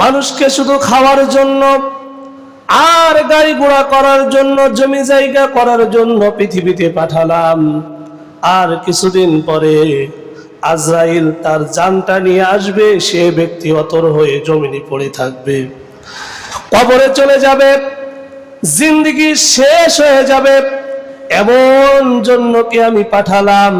মানুষকে শুধু খাওয়ার জন্য, আর গাড়ি ঘোড়া করার জন্য, জমি জায়গা করার জন্য পৃথিবীতে পাঠালাম। আর কিছুদিন পরে আজরাইল তার জানটা নিয়ে আসবে, সে ব্যক্তি অতর হয়ে জমিনে পড়ে থাকবে। কবরে চলে যাবে, জিন্দগি শেষ হয়ে যাবে, এমন জন্যকে আমি পাঠালাম।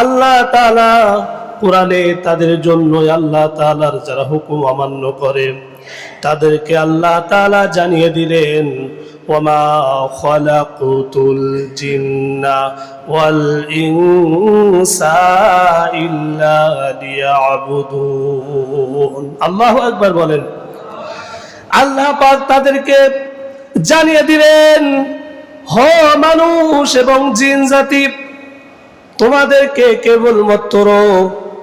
আল্লাহ তাআলা কোরআনে তাদের জন্য আল্লাহ তাআলার যারা হুকুম অমান্য করে, তাদেরকে আল্লাহ তালা জানিয়ে দিলেন, ওমা খলাকুতুল জিন্না ওয়াল বলেন। আল্লাহ তাদেরকে জানিয়ে দিলেন, হ মানুষ এবং জিন জাতি, তোমাদেরকে কেবলমাত্র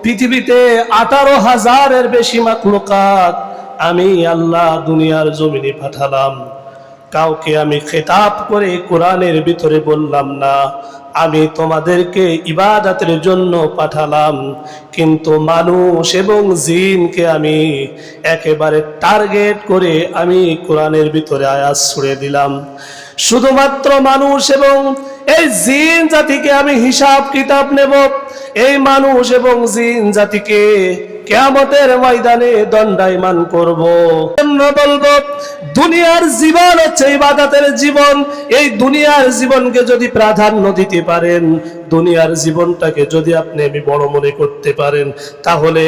পৃথিবীতে আঠারো হাজারের বেশি মাকলুকাত আমি আল্লাহ দুনিয়ার জমিনে পাঠালাম। কাউকে আমি খেতাব করে কোরআনের ভিতরে বললাম না, আমি তোমাদেরকে ইবাদতের জন্য পাঠালাম। কিন্তু মানুষ এবং জিনকে আমি একেবারে টার্গেট করে আমি কোরআনের ভিতরে আয়াত ছুড়ে দিলাম। শুধুমাত্র মানুষ এবং এই জিন জাতিকে আমি হিসাব কিতাব নেব। এই মানুষ এবং জিন জাতিকে কেয়ামতের ময়দানে দণ্ডায়মান করব। বলব, দুনিয়ার জীবন হচ্ছে ইবাদতের জীবন। এই দুনিয়ার জীবনকে যদি প্রাধান্য দিতে পারেন দুনিয়ার জীবনটাকে যদি আপনি আমি বড় মনে করতে পারেন, তাহলে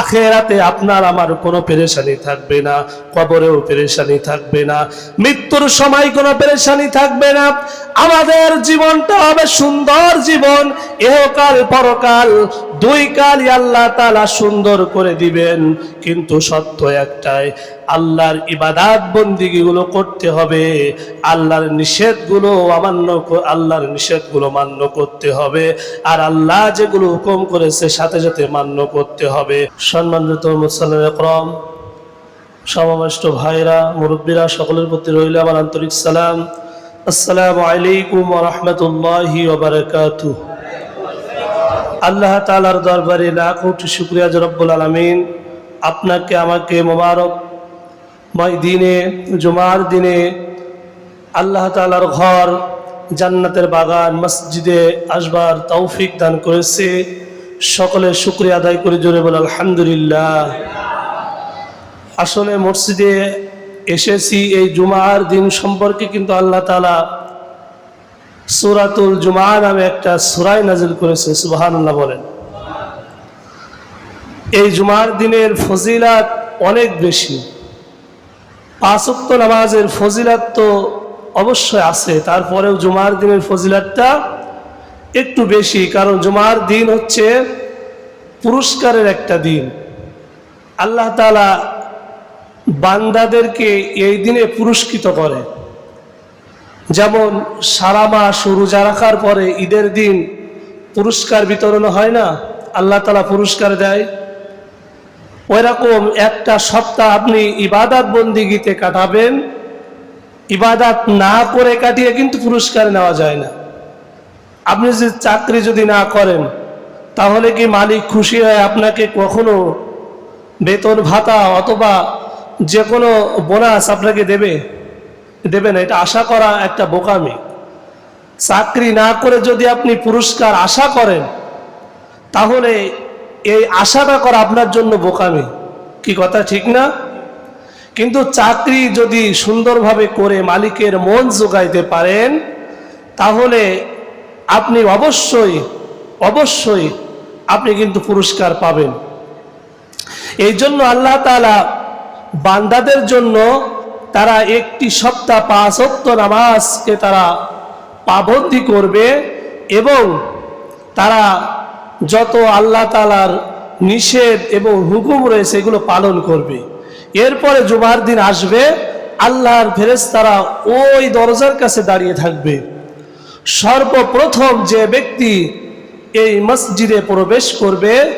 আখেরাতে আপনার আমার কোনো পেরেশানি থাকবে না, কবরেও পেরেশানি থাকবে না, মৃত্যুর সময় কোনো পেরেশানি থাকবে না। আমাদের জীবনটা হবে সুন্দর জীবন, এহকাল পরকাল দুই কালই আল্লাহ তাআলা সুন্দর করে দিবেন। কিন্তু সত্য একটাই আল্লাহর ইবাদাত বন্দিগিগুলো করতে হবে, আল্লাহর নিষেধগুলো অমান্য আল্লাহর নিষেধগুলো মান্য করতে হবে, আর আল্লাহ যেগুলো হুকুম করেছে সাথে সাথে মান্য করতে হবে। সম্মানিত মুসলিম একরম, সমাবেষ্ট ভাইরা, মুরব্বীরা, সকলের প্রতি রইল আমার আন্তরিক সালাম। আসসালামু আলাইকুম রহমতুল্লাহি আল্লাহ তালার দরবারে লাখ শুক্রিয়া জরব্বুল আলমিন। আপনাকে, আমাকে মোবারক দিনে, জুমার দিনে আল্লাহ তালার ঘর জান্নাতের বাগান, মসজিদে আসবার তৌফিক দান করেছে। সকলে শুক্রিয়া আদায় করে, জোরে বল আলহামদুলিল্লাহ। আসলে মসজিদে এসেছি এই জুমার দিন সম্পর্কে কিন্তু আল্লাহ তালা সুরাতুল জুমা নামে একটা সুরাই নাজিল করেছে সুবাহান্লাহ বলেন। এই জুমার দিনের ফজিলাত অনেক বেশি। পাঁচক্ত নামাজের ফজিলাত তো অবশ্যই আছে, তারপরেও জুমার দিনের ফজিলাতটা একটু বেশি, কারণ জুমার দিন হচ্ছে পুরস্কারের একটা দিন। আল্লাহ তালা বান্দাদেরকে এই দিনে পুরস্কৃত করে। যেমন সারা মাস রোজা রাখার পরে ঈদের দিন পুরস্কার বিতরণ হয় না? আল্লাহ তালা পুরস্কার দেয়। ওইরকম একটা সপ্তাহ আপনি ইবাদাত বন্দিগিতে কাটাবেন। ইবাদাত না করে কাটিয়ে কিন্তু পুরস্কার নেওয়া যায় না। আপনি যদি চাকরি যদি না করেন, তাহলে কি মালিক খুশি হয় আপনাকে কখনো বেতন ভাতা অথবা যে কোনো বোনাস আপনাকে দেবে? দেবে না, এটা আশা করা একটা বোকামি। চাকরি না করে যদি আপনি পুরস্কার আশা করেন, তাহলে এই আশাটা করা আপনার জন্য বোকামি। কি কথা, ঠিক না? কিন্তু চাকরি যদি সুন্দরভাবে করে মালিকের মন জোগাইতে পারেন, তাহলে আপনি অবশ্যই অবশ্যই আপনি কিন্তু পুরস্কার পাবেন। এই জন্য আল্লাহ তাআলা বান্দাদের জন্য তারা একটি সপ্তাহ পাঁচ অক্ত নামাজকে তারা পাবন্দি করবে এবং তারা যত আল্লাহ তালার নিষেধ এবং হুকুম রয়েছে, এগুলো পালন করবে। এরপরে জুমার দিন আসবে, আল্লাহর ফেরেশতারা ওই দরজার কাছে দাঁড়িয়ে থাকবে। সর্বপ্রথম যে ব্যক্তি এই মসজিদে প্রবেশ করবে,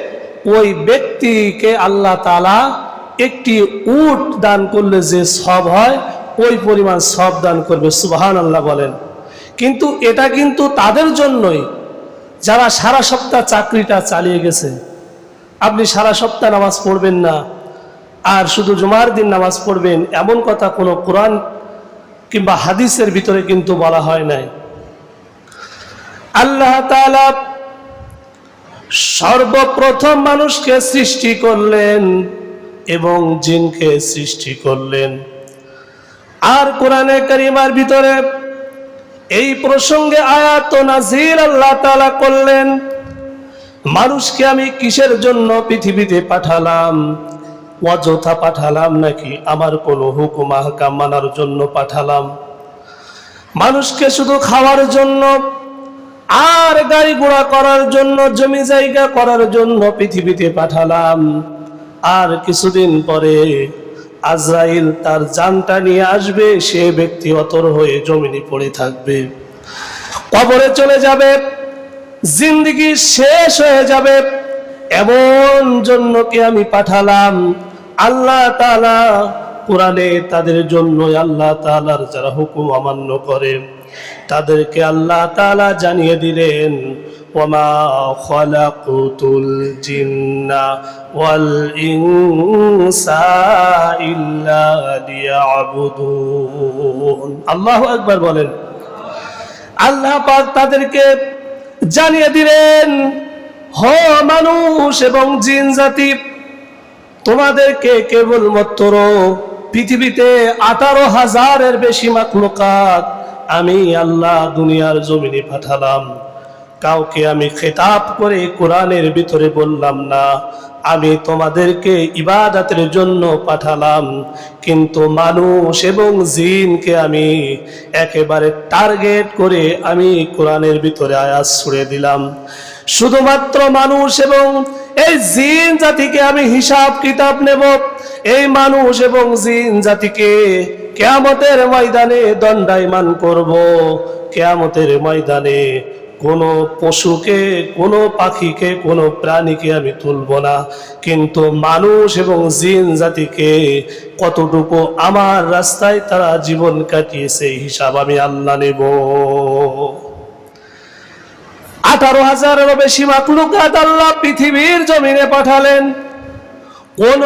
ওই ব্যক্তিকে আল্লাহ তালা একটি উট দান করলে যে সব হয়, ওই পরিমাণ সব দান করবে। সুবাহান আল্লাহ বলেন। কিন্তু এটা কিন্তু তাদের জন্যই। যারা সারা সপ্তাহ চাকরিটা চালিয়ে গেছে, আপনি সারা সপ্তাহ নামাজ পড়বেন না, আর শুধু জুমার দিন নামাজ পড়বেন, এমন কথা কোনো কোরআন কিংবা হাদিসের ভিতরে কিন্তু বলা হয় নাই। আল্লাহ সর্বপ্রথম মানুষকে সৃষ্টি করলেন এবং জিনকে সৃষ্টি করলেন। আর কোরআনে কারিমার ভিতরে এই প্রসঙ্গে আয়াত নাজির আল্লাহ তালা করলেন, মানুষকে আমি কিসের জন্য পৃথিবীতে পাঠালাম? অযথা পাঠালাম নাকি আমার কোনো হুকুম আহকাম মানার জন্য পাঠালাম? মানুষকে শুধু খাওয়ার জন্য আর গাড়ি ঘোড়া করার জন্য, জমি জায়গা করার জন্য পৃথিবীতে পাঠালাম। আর কিছুদিন পরে আজরাইল তার জানটা নিয়ে আসবে, সে ব্যক্তি অতর হয়ে জমিনে পড়ে থাকবে। কবরে চলে যাবে, জিন্দগি শেষ হয়ে যাবে। এমন জন্য কি আমি পাঠালাম। আল্লাহ তালা কোরআনে তাদের জন্য আল্লাহ তাআলার যারা হুকুম অমান্য করে, তাদেরকে আল্লাহ তালা জানিয়ে দিলেন খলাকুতুল জিন্না ওয়াল ইনসা ইল্লা লিয়াবুদুন আল্লাহু আকবার বলেন। আল্লাহ পাক তাদেরকে জানিয়ে দিলেন, হ মানুষ এবং জিন জাতি, তোমাদেরকে কেবলমাত্র পৃথিবীতে আঠারো হাজারের বেশি মাকলুকাত আমি আল্লাহ দুনিয়ার জমিনে পাঠালাম। কাউকে আমি খেতাব করে কোরআনের ভিতরে বললাম না, আমি তোমাদেরকে ইবাদতের জন্য পাঠালাম। কিন্তু মানুষ এবং জিনকে আমি একেবারে টার্গেট করে আমি কোরআনের ভিতরে আয়াত ছুড়ে দিলাম। শুধুমাত্র মানুষ এবং এই জিন জাতিকে আমি হিসাব কিতাব নেব। এই মানুষ এবং জিন জাতিকে কেয়ামতের ময়দানে দণ্ডায়মান করব। কেয়ামতের ময়দানে কোনো পশুকে, কোনো পাখিকে, কোনো প্রাণীকে আমি তুলব না। কিন্তু মানুষ এবং জিন জাতিকে কতটুকু আমার রাস্তায় তারা জীবন কাটিয়েছে হিসাব আমি আল্লাহ নেব। আঠারো হাজারেরও বেশি মাকলুকাত আল্লাহ পৃথিবীর জমিনে পাঠালেন। কোন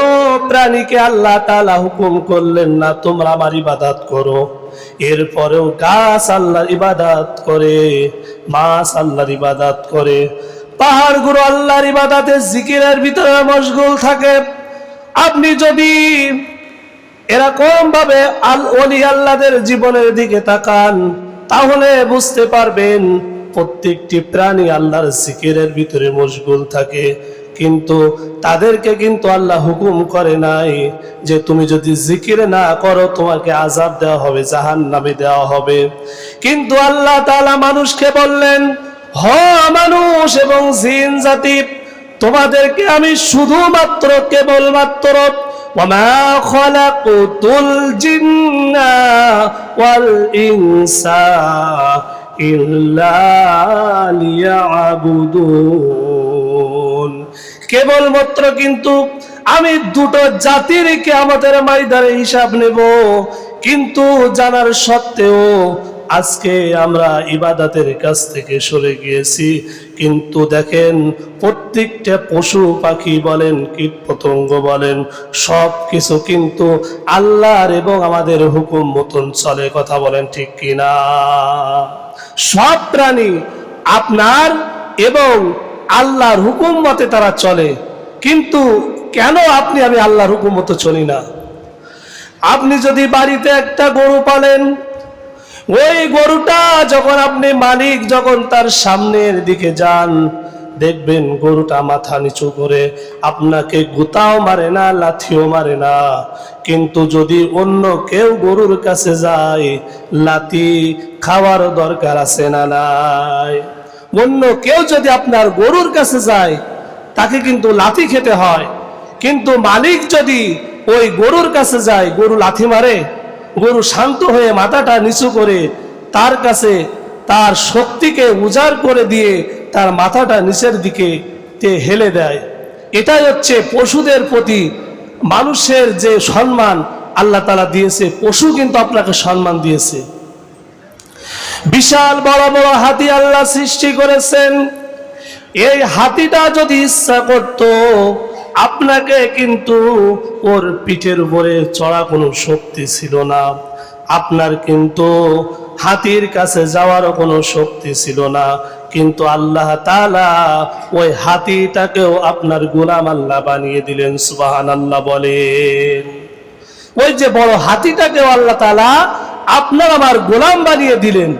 প্রাণীকে আল্লাহ তাআলা হুকুম করলেন না, তোমরা আমার ইবাদত করো। এরপরেও গাছ আল্লাহর ইবাদত করে, মাছ আল্লাহর ইবাদত করে। পাহাড়গুলো আল্লাহর ইবাদতে, জিকিরের ভিতরে মশগুল থাকে। আপনি যদি এরকম ভাবে আল অলি আল্লাহদের জীবনের দিকে তাকান, তাহলে বুঝতে পারবেন প্রত্যেকটি প্রাণী আল্লাহর জিকিরের ভিতরে মশগুল থাকে। কিন্তু তাদেরকে কিন্তু আল্লাহ হুকুম করে নাই যে তুমি যদি জিকির না করো তোমাকে আজাব দেওয়া হবে জাহান নামে দেওয়া হবে কিন্তু আল্লাহ তাআলা মানুষকে বললেন হ মানুষ এবং জিন জাতি তোমাদেরকে আমি শুধুমাত্র কেবলমাত্র وما خلقت الجن والإنس إلا ليعبدون কেবলমাত্র কিন্তু আমি দুটো জাতির কে আমাদের মাইদারে হিসাব নেব। কিন্তু জানার সত্ত্বেও আজকে আমরা ইবাদাতের কাছ থেকে সরে গিয়েছি। কিন্তু দেখেন, প্রত্যেকটা পশু পাখি বলেন কীট পতঙ্গ বলেন সব কিছু কিন্তু আল্লাহর এবং আমাদের হুকুম মতন চলে, কথা বলেন ঠিক কিনা? সব প্রাণী আপনার এবং আল্লাহর হুকুম মতে তারা চলে। কিন্তু কেন আপনি আমি আল্লাহর হুকুম মতো চলি না? আপনি যদি বাড়িতে একটা গরু পালেন, ওই গরুটা যখন আপনি মালিক, যখন তার সামনের দিকে যান, দেখবেন গরুটা মাথা নিচু করে আপনাকে গুতাও মারে না, লাথিও মারে না। কিন্তু যদি অন্য কেউ গরুর কাছে যায়, লাথি খাওয়ার দরকার আছে না নাই? অন্য কেউ যদি আপনার গরুর কাছে যায়, তাকে কিন্তু লাথি খেতে হয়। কিন্তু মালিক যদি ওই গরুর কাছে যায়, গরু লাথি মারে, গরু শান্ত হয়ে মাথাটা নিচু করে তার কাছে তার শক্তিকে উজাড় করে দিয়ে তার মাথাটা নিচের দিকে তে হেলে দেয়। এটাই হচ্ছে পশুদের প্রতি মানুষের যে সম্মান, আল্লাহ তালা দিয়েছে। পশু কিন্তু আপনাকে সম্মান দিয়েছে। বিশাল বড় বড় হাতি আল্লাহ সৃষ্টি করেছেন। এই হাতিটা যদি ইচ্ছা করত, আপনাকে কিন্তু ওর পিঠের উপরে চড়া কোনো শক্তি ছিল না। আপনার কিন্তু হাতির কাছে যাওয়ারও কোনো শক্তি ছিল না। কিন্তু আল্লাহ তালা ওই হাতিটাকেও আপনার গোলাম আল্লাহ বানিয়ে দিলেন সুবাহান আল্লাহ বলেন। ওই যে বড় হাতিটাকেও আল্লাহ তালা আপনার আমার গোলাম বানিয়ে দিলেন।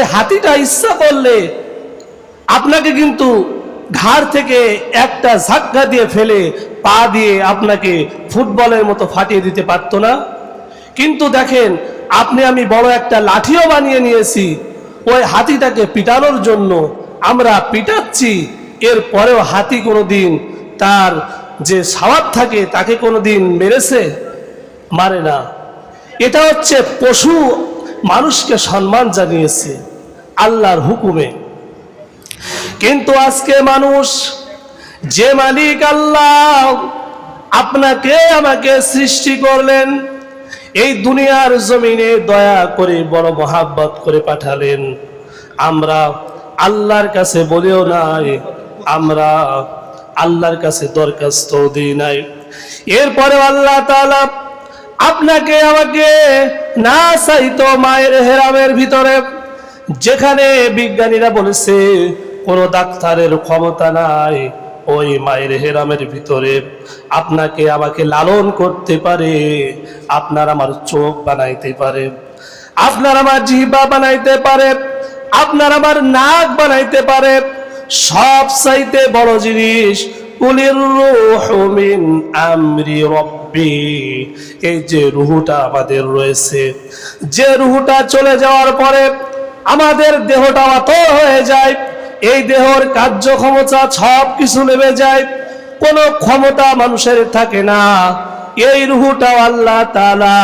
ওই হাতিটা ইচ্ছা করলে আপনাকে কিন্তু ঘাড় থেকে একটা ঝাক্কা দিয়ে ফেলে পা দিয়ে আপনাকে ফুটবলের মতো ফাটিয়ে দিতে পারতো না। কিন্তু দেখেন, আপনি আমি বড় একটা লাঠিও বানিয়ে নিয়েছি। ওই হাতিটাকে পিটানোর জন্য আমরা পিটাচ্ছি। এর পরেও হাতি কোনোদিন তার যে স্বভাব থাকে তাকে কোনোদিন মেরেছে? মারে না। এটা হচ্ছে পশু মানুষকে সম্মান জানিয়েছে। আল্লাহর হুকুমে। কিন্তু আজকে মানুষ, যে মালিক আল্লাহ আপনাকে আমাকে সৃষ্টি করলেন, এই দুনিয়ার জমিনে দয়া করে বড় মহাব্বত করে পাঠালেন। আমরা আল্লাহর কাছে বলেও নাই, আমরা আল্লাহর কাছে দরখাস্ত দিই নাই। এরপরে আল্লাহ আপনাকে আমাকে না চাইতো মায়ের হেরামের ভিতরে যেখানে বিজ্ঞানীরা বলেছে, কোনো ডাক্তারের ক্ষমতা নাই, ওই মায়ের হেরামের ভিতরে। আপনাকে আমাকে লালন করতে পারে, আপনার আমার চোখ বানাইতে পারে, আপনার আমার জিহ্বা বানাইতে পারে, আপনার আমার নাক বানাইতে পারে। সব চাইতে বড় জিনিস এই যে রুহুটা আমাদের রয়েছে। যে রুহুটা চলে যাওয়ার পরে আমাদের দেহটা অত হয়ে যায়। এই দেহর কার্যক্ষমতা সব কিছু নেমে যায়। কোনো ক্ষমতা মানুষের থাকে না। এই রুহুটাও আল্লাহ তাআলা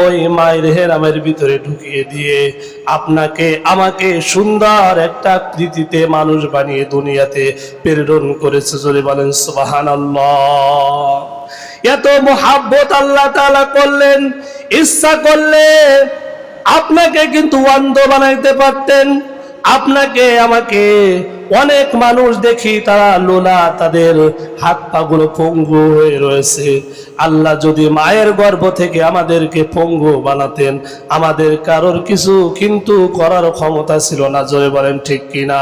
ওই মায়ের হেরামের ভিতরে ঢুকিয়ে দিয়ে আপনাকে, আমাকে সুন্দর একটা কৃতিতে মানুষ বানিয়ে দুনিয়াতে প্রেরণ করেছে। যদি বলেন সুবাহান এত মোহাব্বত আল্লাহ তাআলা করলেন ইচ্ছা করলে আপনাকে কিন্তু অন্ধ বানাইতে পারতেন। আপনাকে আমাকে অনেক মানুষ দেখি তারা লোলা তাদের হাত পাগুলো পঙ্গু হয়ে রয়েছে। আল্লাহ যদি মায়ের গর্ভ থেকে আমাদেরকে পঙ্গু বানাতেন, আমাদের কারোর কিছু কিন্তু করার ক্ষমতা ছিল না, জোরে বলেন ঠিক কিনা?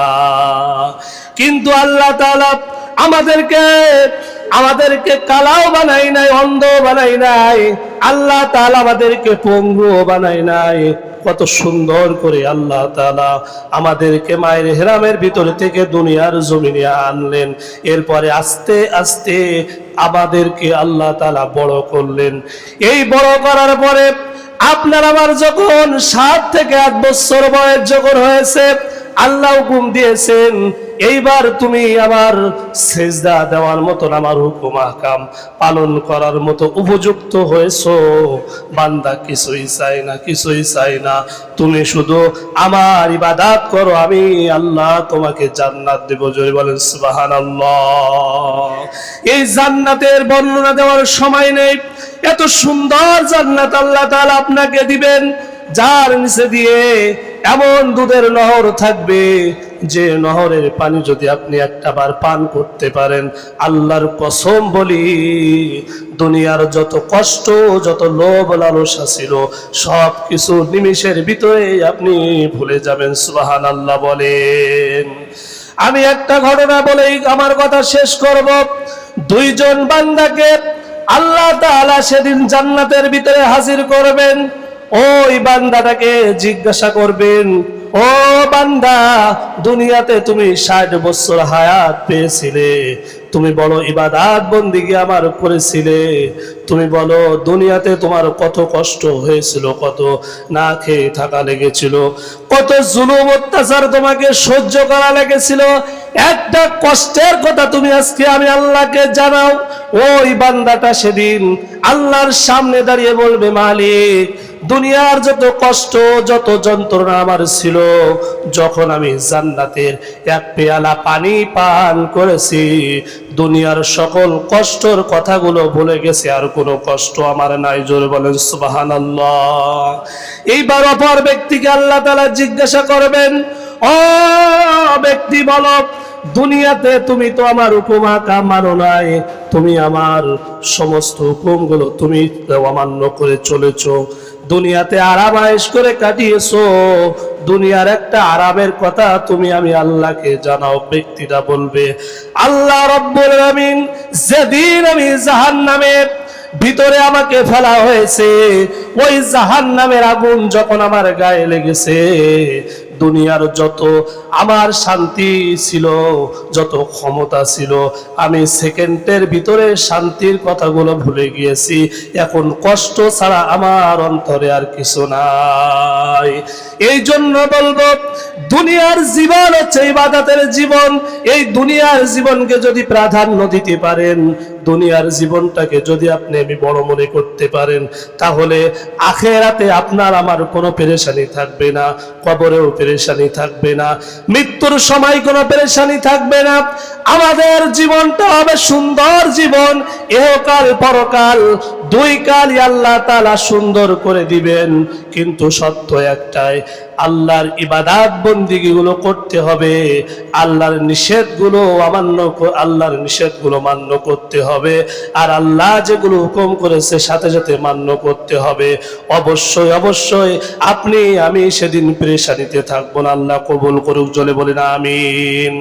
কিন্তু আল্লাহ তাআলা আমাদেরকে আমাদেরকে কালাও বানাই নাই অন্ধ বানাই নাই। আল্লাহ তাআলা আমাদেরকে পঙ্গু বানাই নাই। কত সুন্দর করে আল্লাহ তাআলা আমাদেরকে মায়ের হেরামের ভিতরে থেকে দুনিয়ার জমিনে আনলেন। এরপরে আস্তে আস্তে আমাদেরকে আল্লাহ তালা বড় করলেন। এই বড় করার পরে আপনার আমার যখন সাত থেকে আট বছর বয়স যখন হয়েছে আল্লাহ হুকুম দিয়েছেন, এইবার তুমি আমার সেজদা দেওয়ার মতন আমার হুকুম আহকাম পালন করার মতো উপযুক্ত হয়েছো। বান্দা কিছুই চাই না, কিছুই চাই না। তুমি শুধু আমার ইবাদাত করো, আমি আল্লাহ তোমাকে জান্নাত দেব। জোরে বলেন সুবাহান এই জান্নাতের বর্ণনা দেওয়ার সময় নেই। এত সুন্দর জান্নাত আল্লাহ তাআলা আপনাকে দিবেন। যার নিচে দিয়ে এমন দুধের নহর থাকবে, যে নহরের পানি যদি আপনি একটা বার পান করতে পারেন, আল্লাহর কসম বলি, দুনিয়ার যত কষ্ট, যত লোভ লালসা ছিল সব কিছু নিমিষের ভিতরে আপনি ভুলে যাবেন সুবাহান আল্লাহ বলেন। আমি একটা ঘটনা বলেই আমার কথা শেষ করব। দুইজন বান্দাকে আল্লাহ তাআলা সেদিন জান্নাতের ভিতরে হাজির করবেন। ওই বান্দাটাকে জিজ্ঞাসা করবেন, ও বান্দা, দুনিয়াতে তুমি ষাট বছর হায়াত পেয়েছিলে। তুমি বলো, ইবাদাত বন্দিগি আমার করেছিলে। তুমি বলো, দুনিয়াতে তোমার কত কষ্ট হয়েছিল, কত না খেয়ে থাকা লেগেছিল, কত জুলুম, অত্যাচার তোমাকে সহ্য করা লেগেছিল। একটা কষ্টের কথা তুমি আজকে আমি আল্লাহকে জানাও, ওই বান্দাটা সেদিন আল্লাহর সামনে দাঁড়িয়ে বলবে, মালিক দুনিয়ার যত কষ্ট, যত যন্ত্রণা আমার ছিল, যখন আমি জান্নাতের এক পেয়ালা পানি পান করেছি, দুনিয়ার সকল কষ্টর কথাগুলো ভুলে গেছে, আর কোনো কষ্ট আমার নাই। জোরে বলেন সুবাহান এইবার অপর ব্যক্তিকে আল্লাহ তালা জিজ্ঞাসা করবেন, ও ব্যক্তি, বলো, দুনিয়াতে তুমি তো আমার উপমা কা মানো নাই, তুমি আমার সমস্ত হুকুমগুলো তুমি অমান্য করে চলেছো দুনিয়াতে আরাম আয়েস করে কাটিয়েছো। দুনিয়ার একটা আরামের কথা তুমি আমি আল্লাহকে জানাও, ব্যক্তিটা বলবে, আল্লাহ রব্বুল আমিন যেদিন আমি জাহান জাহান্নামের ভিতরে আমাকে ফেলা হয়েছে, ওই জাহান নামের আগুন যখন আমার গায়ে লেগেছে দুনিয়ার যত আমার শান্তি ছিল, যত ক্ষমতা ছিল, আমি সেকেন্ডের ভিতরে শান্তির কথাগুলো ভুলে গিয়েছি। এখন কষ্ট ছাড়া আমার অন্তরে আর কিছু নাই। এই জন্য বলব, দুনিয়ার জীবন হচ্ছে ইবাদতের জীবন। এই দুনিয়ার জীবনকে যদি প্রাধান্য দিতে পারেন, দুনিয়ার জীবনটাকে যদি আপনি আমি বড় মনে করতে পারেন, তাহলে আখেরাতে আপনার আমার কোনো পেরেশানি থাকবে না, কবরেও পেরেশানি থাকবে না, মৃত্যুর সময় কোনো পেরেশানি থাকবে না। আমাদের জীবনটা হবে সুন্দর জীবন, এহকাল পরকাল। দুই কালই আল্লাহ তালা সুন্দর করে দিবেন। কিন্তু সত্য একটাই, আল্লাহর ইবাদাত বন্দিগিগুলো করতে হবে, আল্লাহর নিষেধগুলো অমান্য আল্লাহর নিষেধগুলো মান্য করতে হবে, আর আল্লাহ যেগুলো হুকুম করেছে সাথে সাথে মান্য করতে হবে। অবশ্যই অবশ্যই আপনি, আমি সেদিন পেরেশানিতে থাকব না। আল্লাহ কবুল করুক জলে বলি না আমিন।